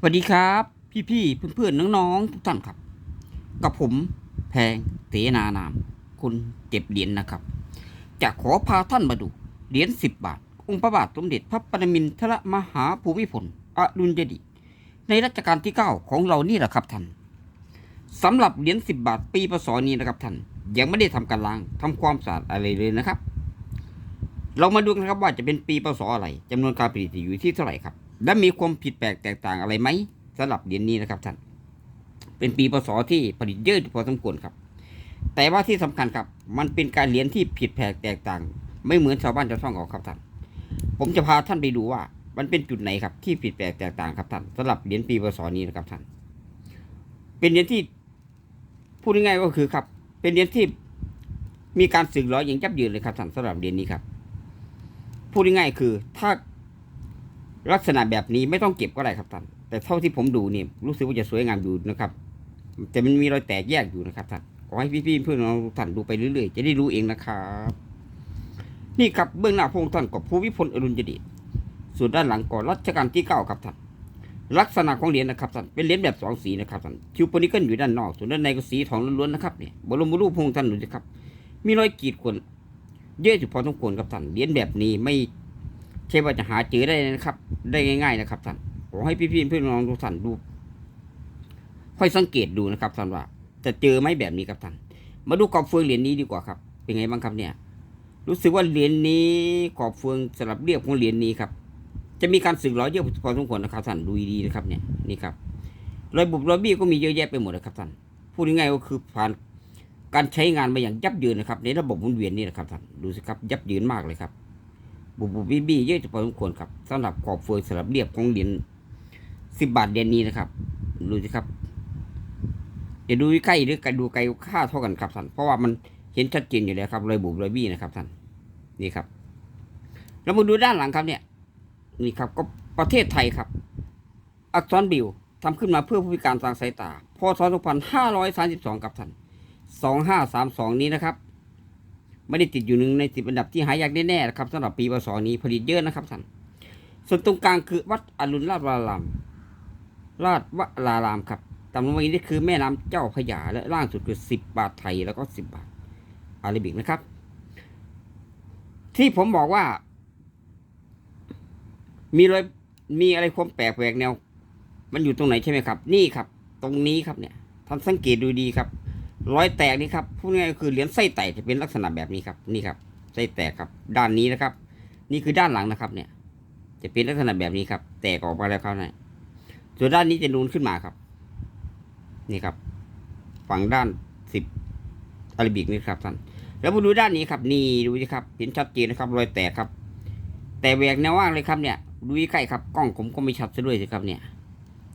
สวัสดีครับ พี่ๆเพื่อนๆน้องๆทุกท่านครับ กับผมแพงเตนานามคุณเก็บเหรียญนะครับ จะขอพาท่านมาดูเหรียญสิบบาท องค์พระบาทสมเด็จพระปรมินทรมหาภูมิพลอดุลยเดชในรัชกาลที่เก้าของเรานี่แหละครับท่านสำหรับเหรียญสิบบาทปีพศนี้นะครับท่านยังไม่ได้ทำการล้างทำความสะอาดอะไรเลยนะครับ เรามาดูกันครับว่าจะเป็นปีพศอะไรจำนวนการผลิตอยู่ที่เท่าไหร่ครับ และมีความผิดแปลกแตกต่างอะไรไหมสำหรับเหรียญนี้นะครับท่านเป็นปีพศที่ผลิตเยอะพอสมควรครับ แต่ว่าที่สำคัญครับ มันเป็นการเหรียญที่ผิดแปลกแตกต่าง ไม่เหมือนชาวบ้านชาวช่องออกครับท่านผมจะพาท่านไปดูว่า มันเป็นจุดไหนครับที่ผิดแปลกแตกต่างครับท่านสำหรับเหรียญปีพศนี้นะครับท่านเป็นเหรียญที่พูดง่ายๆก็คือครับ เป็นเหรียญที่มีการสึกหรออย่างยับเยินเลยครับท่านสำหรับเหรียญนี้ครับพูดง่ายๆคือถ้า ลักษณะแบบนี้ไม่ต้องเก็บก็ได้ครับท่าน แต่เท่าที่ผมดูเนี่ยรู้สึกว่าจะสวยงามอยู่นะครับ แต่มันมีรอยแตกแยกอยู่นะครับท่านขอให้พี่ๆเพื่อนน้องท่านดูไปเรื่อยๆ จะได้รู้เองนะครับ นี่ครับเบื้องหน้าพระองค์ท่านกับภูวิพลอรุณยเดชส่วนด้านหลังก่อนรัชกาลที่เก้าครับท่านลักษณะของเหรียญนะครับท่านเป็นเหรียญแบบสองสีนะครับท่านคิวโปนิเกิลอยู่ด้านนอก ส่วนด้านในก็สีทองล้วนๆนะครับเนี่ยบรมรูปพระองค์ท่านดูสิครับ มีรอยขีดข่วนเยอะอยู่พอสมควรครับท่านเหรียญแบบนี้ไม่ ใช่ว่าจะหาเจอได้นะครับ ได้ง่าย ๆ นะครับท่านขอให้พี่ๆเพื่อนน้องทุกท่านดู ค่อยสังเกตดูนะครับท่านว่า จะเจอไหมแบบนี้ครับท่านมาดูกรอบเฟืองเหรียญนี้ดีกว่าครับ เป็นไงบ้างครับเนี่ย รู้สึกว่าเหรียญนี้กรอบเฟืองสลับเรียบของเหรียญนี้ครับ จะมีการสึกหรอยเยอะพอสมควรนะครับท่านดูดีๆนะครับเนี่ยนี่ครับรอยบุบรอยบี้ก็มีเยอะแยะไปหมดนะครับท่านพูดง่ายๆก็คือผ่านการใช้งานมาอย่างยับเยินนะครับ ในระบบหมุนเวียนนี่นะครับท่านดูสิครับยับเยินมากเลยครับ บุบบุบบี้บี้เยอะจะพอสมควรครับสำหรับกรอบเฟืองสลับเรียบของเหรียญสิบบาทเหรียญนี้นะครับ ดูสิครับจะดูใกล้หรือดูไกลค่าเท่ากันครับท่านเพราะว่ามันเห็นชัดเจนอยู่แล้วครับรอยบุบรอยบี้นะครับท่านนี่ครับเรามาดูด้านหลังครับเนี่ย นี่ครับก็ประเทศไทยครับ อักษรบิวทำขึ้นมาเพื่อผู้พิการทางสายตาพศ2532ครับท่าน2532 นี้นะครับ ไม่ได้ติดอยู่หนึ่งในสิบอันดับที่หายากแน่ๆนะครับสำหรับปีพศนี้ผลิตเยอะนะครับท่านส่วนตรงกลางคือวัดอรุณราชวรารามราชวรารามครับตามลงมานี่คือแม่น้ำเจ้าพยาและล่างสุดคือสิบบาทไทยแล้วก็สิบบาทอาราบิกนะครับ ที่ผมบอกว่า มีรอยมีอะไรความแปลกแหวกแนว มันอยู่ตรงไหนใช่ไหมครับ นี่ครับ ตรงนี้ครับเนี่ยท่านสังเกตดูดีครับ รอยแตกนี่ครับพูดง่ายๆก็คือเหรียญไส้แตกจะเป็นลักษณะแบบนี้ครับนี่ครับไส้แตกครับ ด้านนี้นะครับ นี่คือด้านหลังนะครับ เนี่ย จะเป็นลักษณะแบบนี้ครับ แตกออกมาแล้วครับเนี่ยส่วนด้านนี้จะนูนขึ้นมาครับ นี่ครับ ฝั่งด้านสิบอาราบิกนี่ครับท่านแล้วมาดูด้านนี้ครับ นี่ดูสิครับเห็นชัดเจนนะครับ รอยแตกครับ แต่แหวกแนวว่างเลยครับ เนี่ย ดูใกล้ครับกล้องผมก็ไม่ชัดซะด้วยสิครับ เนี่ย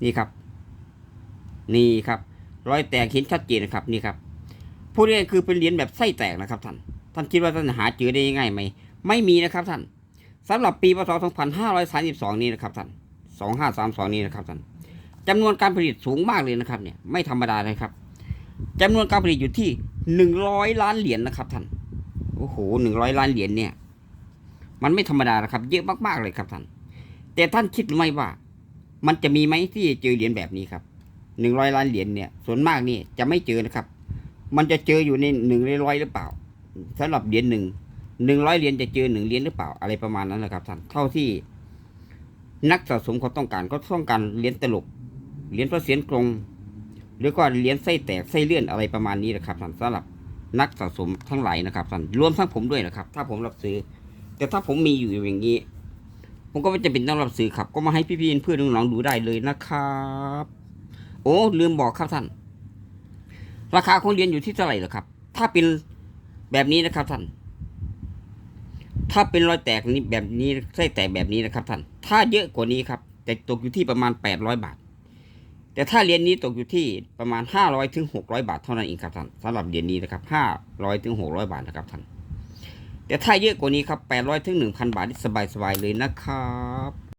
นี่ครับ นี่ครับ รอยแตกเห็นชัดเจนนะครับนี่ครับพูดง่ายๆคือเป็นเหรียญแบบไส้แตกนะครับท่าน ท่านคิดว่าท่านหาเจอได้ง่ายไหม ไม่มีนะครับท่านสำหรับปีพศ 2532 นี้นะครับท่าน 2532 นี้นะครับท่านจำนวนการผลิตสูงมากเลยนะครับเนี่ยไม่ธรรมดาเลยครับจำนวนการผลิตอยู่ที่หนึ่งร้อยล้านเหรียญนะครับท่าน โอ้โหหนึ่งร้อยล้านเหรียญเนี่ย มันไม่ธรรมดานะครับ เยอะมากๆเลยครับท่าน แต่ท่านคิดหรือไม่ว่า มันจะมีไหมที่จะเจอเหรียญแบบนี้ครับ หนึ่งร้อยล้านเหรียญเนี่ย ส่วนมากนี่จะไม่เจอนะครับ มันจะเจออยู่ในหนึ่งร้อยหรือเปล่าสำหรับเหรียญหนึ่งหนึ่งร้อยเหรียญจะเจอหนึ่งเหรียญหรือเปล่าอะไรประมาณนั้นนะครับท่านเท่าที่นักสะสมเขาต้องการก็ต้องการเหรียญตลกเหรียญพระเศียรกรงหรือก็เหรียญไส้แตกไส้เลื่อนอะไรประมาณนี้นะครับท่านสำหรับนักสะสมทั้งหลายนะครับท่านรวมทั้งผมด้วยนะครับ ถ้าผมรับซื้อ แต่ถ้าผมมีอยู่อย่างนี้ ผมก็ไม่จะเป็นต้องรับซื้อครับ ก็มาให้พี่ๆเพื่อนน้องๆดูได้เลยนะครับ โอ้ลืมบอกครับท่าน ราคาของเหรียญอยู่ที่เท่าไหร่เหรอครับ ถ้าเป็นแบบนี้นะครับท่าน ถ้าเป็นรอยแตกนี้แบบนี้ไส้แตกแบบนี้นะครับท่าน ถ้าเยอะกว่านี้ครับ แต่ตกอยู่ที่ประมาณแปดร้อยบาท แต่ถ้าเหรียญนี้ตกอยู่ที่ประมาณห้าร้อยถึงหกร้อยบาทเท่านั้นเองครับท่านสำหรับเหรียญนี้นะครับห้าร้อยถึงหกร้อยบาทนะครับท่านแต่ถ้าเยอะกว่านี้ครับแปดร้อยถึงหนึ่งพันบาทสบายๆเลยนะครับ